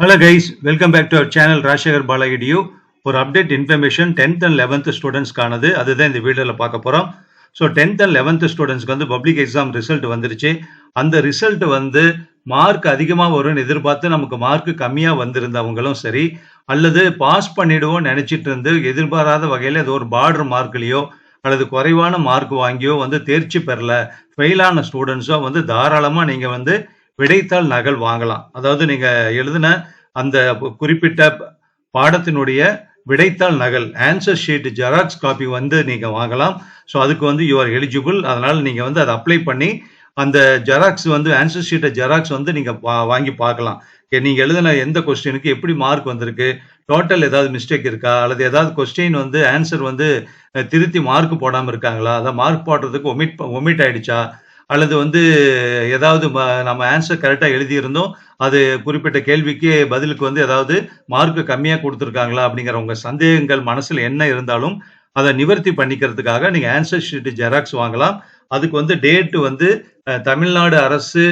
Hello guys welcome back to our channel Rajasekar பாலகிடியோ ஒரு update information tenth and eleventh ஸ்டூடெண்ட்ஸ்க்கானது அதுதான் இந்த வீடியோவில் பார்க்க போகிறோம் ஸோ டென்த் அண்ட் லெவன்த் ஸ்டூடெண்ட்ஸ்க்கு வந்து பப்ளிக் எக்ஸாம் ரிசல்ட் வந்துருச்சு. அந்த ரிசல்ட் வந்து மார்க் அதிகமாக வரும்னு எதிர்பார்த்து நமக்கு மார்க் கம்மியாக வந்திருந்தவங்களும் சரி அல்லது பாஸ் பண்ணிடுவோம் நினச்சிட்டு இருந்து எதிர்பாராத வகையில் ஏதோ ஒரு பார்டர் மார்க்லேயோ அல்லது குறைவான மார்க் வாங்கியோ வந்து தேர்ச்சி பெறல. ஃபெயிலான ஸ்டூடெண்ட்ஸோ வந்து தாராளமாக நீங்கள் வந்து விடைத்தாள் நகல் வாங்கலாம். அதாவது நீங்க எழுதின அந்த குறிப்பிட்ட பாடத்தினுடைய விடைத்தாள் நகல் ஆன்சர் ஷீட் ஜெராக்ஸ் காப்பி வந்து நீங்க வாங்கலாம். ஸோ அதுக்கு வந்து யூ ஆர் எலிஜிபிள் அதனால நீங்க வந்து அதை அப்ளை பண்ணி அந்த ஜெராக்ஸ் வந்து ஆன்சர் ஷீட்டை ஜெராக்ஸ் வந்து நீங்க வாங்கி பார்க்கலாம். நீங்க எழுதின எந்த கொஸ்டினுக்கு எப்படி மார்க் வந்திருக்கு? டோட்டல் ஏதாவது மிஸ்டேக் இருக்கா? அல்லது ஏதாவது கொஸ்டின் வந்து ஆன்சர் வந்து திருத்தி மார்க் போடாமல் இருக்காங்களா? அதை மார்க் போடுறதுக்கு ஒமிட் ஒமிட் ஆயிடுச்சா? அல்லது வந்து ஏதாவது நம்ம ஆன்சர் கரெக்டாக எழுதியிருந்தோம் அது குறிப்பிட்ட கேள்விக்கு பதிலுக்கு வந்து ஏதாவது மார்க் கம்மியாக கொடுத்துருக்காங்களா அப்படிங்கிற உங்கள் சந்தேகங்கள் மனசில் என்ன இருந்தாலும் அதை நிவர்த்தி பண்ணிக்கிறதுக்காக நீங்கள் ஆன்சர் ஷீட்டு ஜெராக்ஸ் வாங்கலாம். அதுக்கு வந்து டேட்டு வந்து தமிழ்நாடு அரசு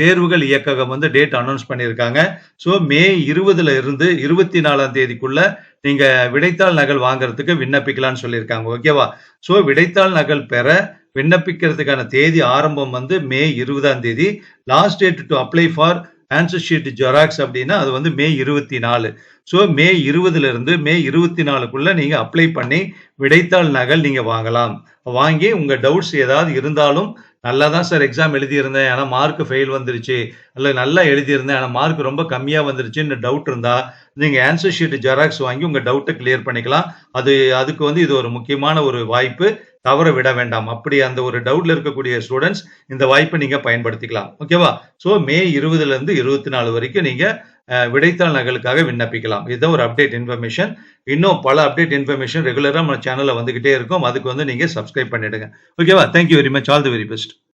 தேர்வுகள் இயக்ககம் வந்து டேட் அனௌன்ஸ் பண்ணியிருக்காங்க. ஸோ மே இருபதுல இருந்து இருபத்தி நாலாம் தேதிக்குள்ள நீங்க விடைத்தாள் நகல் வாங்குறதுக்கு விண்ணப்பிக்கலாம்னு சொல்லியிருக்காங்க. ஓகேவா ஸோ விடைத்தாள் நகல் பெற விண்ணப்பிக்கிறதுக்கான தேதி ஆரம்பம் வந்து மே இருபதாம் தேதி. Last date to apply for answer sheet xerox அப்படின்னா அது வந்து மே இருபத்தி நாலு ஸோ மே இருபதுல இருந்து மே இருபத்தி நாலுக்குள்ள நீங்க அப்ளை பண்ணி விடைத்தாள் நகல் நீங்க வாங்கலாம். வாங்கி உங்க டவுட்ஸ் ஏதாவது இருந்தாலும் நல்லா தான் சார் எக்ஸாம் எழுதியிருந்தேன். ஆனால் மார்க் ஃபெயில் வந்துருச்சு. அல்ல நல்லா எழுதியிருந்தேன். ஆனால் மார்க் ரொம்ப கம்மியாக வந்துருச்சுன்னு டவுட் இருந்தால் நீங்கள் ஆன்சர் ஷீட் ஜெராக்ஸ் வாங்கி உங்கள் டவுட்டை கிளியர் பண்ணிக்கலாம். அது அதுக்கு வந்து இது ஒரு முக்கியமான ஒரு வாய்ப்பு. தவற விட வேண்டாம். அப்படி அந்த ஒரு டவுட்ல இருக்கக்கூடிய ஸ்டூடெண்ட்ஸ் இந்த வாய்ப்பை நீங்கள் பயன்படுத்திக்கலாம். ஓகேவா ஸோ மே இருபதுலேருந்து இருபத்தி நாலு வரைக்கும் நீங்கள் விடைத்தாள் நகலுக்காக விண்ணப்பிக்கலாம். இதுதான் ஒரு அப்டேட் இன்ஃபர்மேஷன் இன்னும் பல அப்டேட் இன்ஃபர்மேஷன் ரெகுலராக நம்ம சேனலில் வந்துகிட்டே இருக்கும். அதுக்கு வந்து நீங்க சப்ஸ்கிரைப் பண்ணிடுங்க. ஓகேவா thank you very much all the very best